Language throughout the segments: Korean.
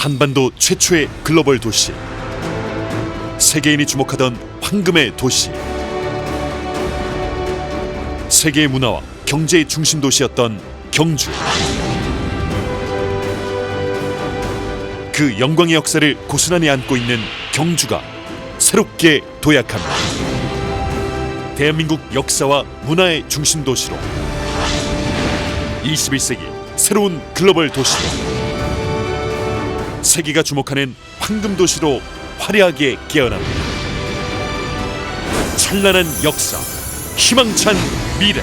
한반도 최초의 글로벌 도시. 세계인이 주목하던 황금의 도시. 세계의 문화와 경제의 중심 도시였던 경주. 그 영광의 역사를 고스란히 안고 있는 경주가 새롭게 도약합니다. 대한민국 역사와 문화의 중심 도시로 21세기 새로운 글로벌 도시로 세계가 주목하는 황금 도시로 화려하게 깨어납니다. 찬란한 역사, 희망찬 미래.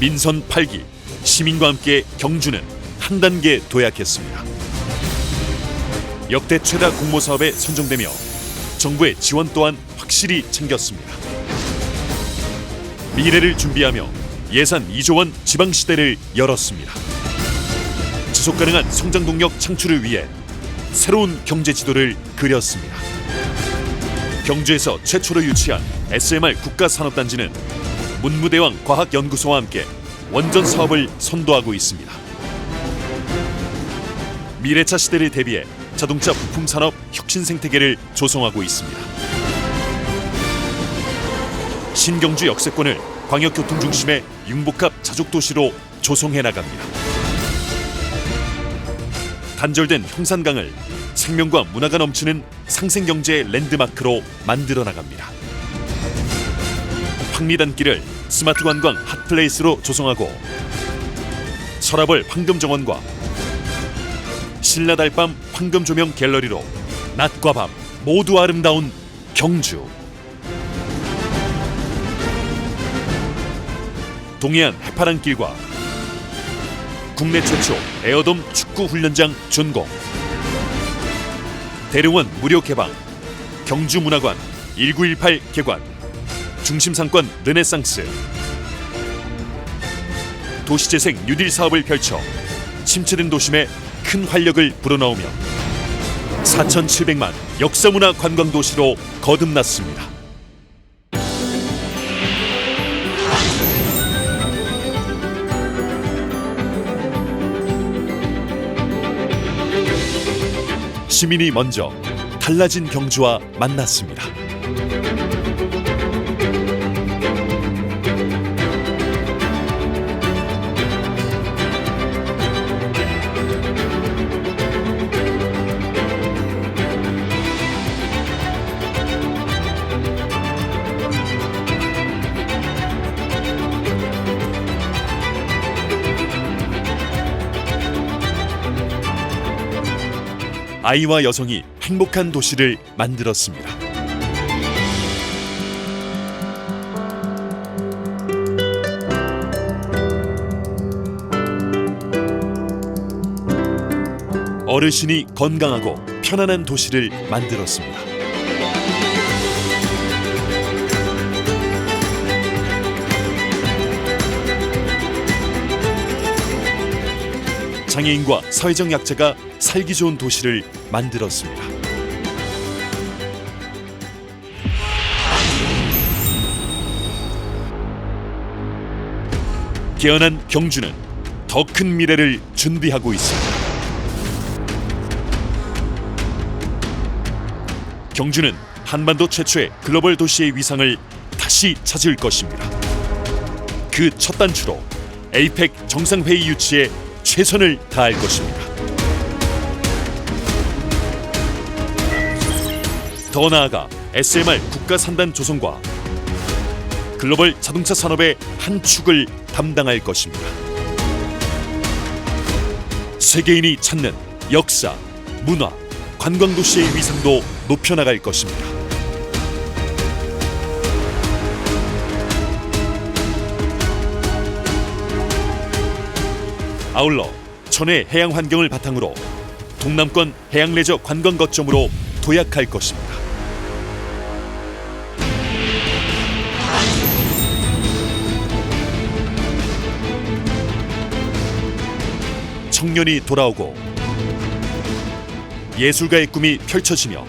민선 8기 시민과 함께 경주는 한 단계 도약했습니다. 역대 최다 공모 사업에 선정되며 정부의 지원 또한 확실히 챙겼습니다. 미래를 준비하며 예산 2조 원 지방 시대를 열었습니다. 지속 가능한 성장 동력 창출을 위해 새로운 경제 지도를 그렸습니다. 경주에서 최초로 유치한 SMR 국가산업단지는 문무대왕 과학연구소와 함께 원전 사업을 선도하고 있습니다. 미래차 시대를 대비해 자동차 부품 산업 혁신 생태계를 조성하고 있습니다. 신경주 역세권을 광역교통 중심의 융복합 자족 도시로 조성해 나갑니다. 단절된 형산강을 생명과 문화가 넘치는 상생 경제의 랜드마크로 만들어 나갑니다. 황리단길을 스마트 관광 핫플레이스로 조성하고 서라벌 황금 정원과 신라달밤 황금 조명 갤러리로 낮과 밤 모두 아름다운 경주 동해안 해파랑길과 국내 최초 에어돔 축구 훈련장 준공 대릉원 무료 개방 경주문화관 1918 개관 중심상권 르네상스 도시재생 뉴딜 사업을 펼쳐 침체된 도심에 큰 활력을 불어넣으며 4,700만 역사문화 관광 도시로 거듭났습니다. 시민이 먼저 달라진 경주와 만났습니다. 아이와 여성이 행복한 도시를 만들었습니다. 어르신이 건강하고 편안한 도시를 만들었습니다. 장애인과 사회적 약자가 살기 좋은 도시를 만들었습니다. 깨어난 경주는 더 큰 미래를 준비하고 있습니다. 경주는 한반도 최초의 글로벌 도시의 위상을 다시 찾을 것입니다. 그 첫 단추로 에이펙 정상회의 유치에 최선을 다할 것입니다. 더 나아가 SMR 국가 산단 조성과 글로벌 자동차 산업의 한 축을 담당할 것입니다. 세계인이 찾는 역사, 문화, 관광 도시의 위상도 높여나갈 것입니다. 아울러 전해 해양 환경을 바탕으로 동남권 해양 레저 관광 거점으로 도약할 것입니다. 청년이 돌아오고 예술가의 꿈이 펼쳐지며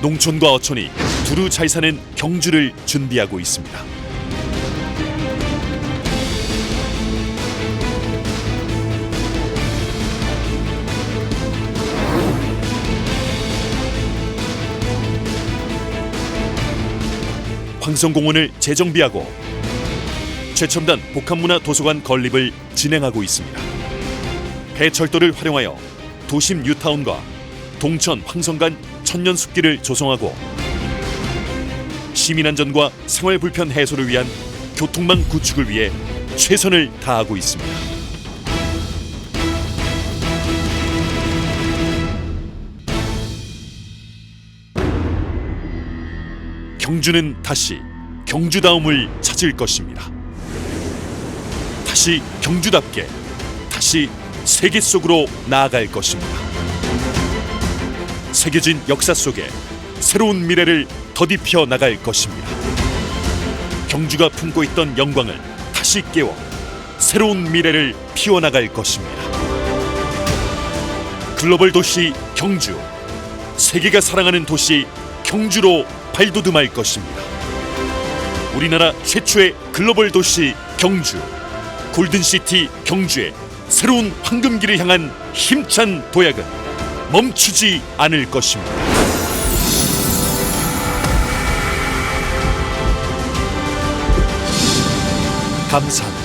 농촌과 어촌이 두루 잘 사는 경주를 준비하고 있습니다. 황성공원을 재정비하고 최첨단 복합문화 도서관 건립을 진행하고 있습니다. 해철도를 활용하여 도심 뉴타운과 동천 황성 간 천년 숲길을 조성하고 시민 안전과 생활 불편 해소를 위한 교통망 구축을 위해 최선을 다하고 있습니다. 경주는 다시 경주다움을 찾을 것입니다. 다시 경주답게 다시 세계 속으로 나아갈 것입니다. 새겨진 역사 속에 새로운 미래를 더딥혀 나갈 것입니다. 경주가 품고 있던 영광을 다시 깨워 새로운 미래를 피워나갈 것입니다. 글로벌 도시 경주, 세계가 사랑하는 도시 경주로 발돋움할 것입니다. 우리나라 최초의 글로벌 도시 경주, 골든시티 경주의 새로운 황금기를 향한 힘찬 도약은 멈추지 않을 것입니다. 감사합니다.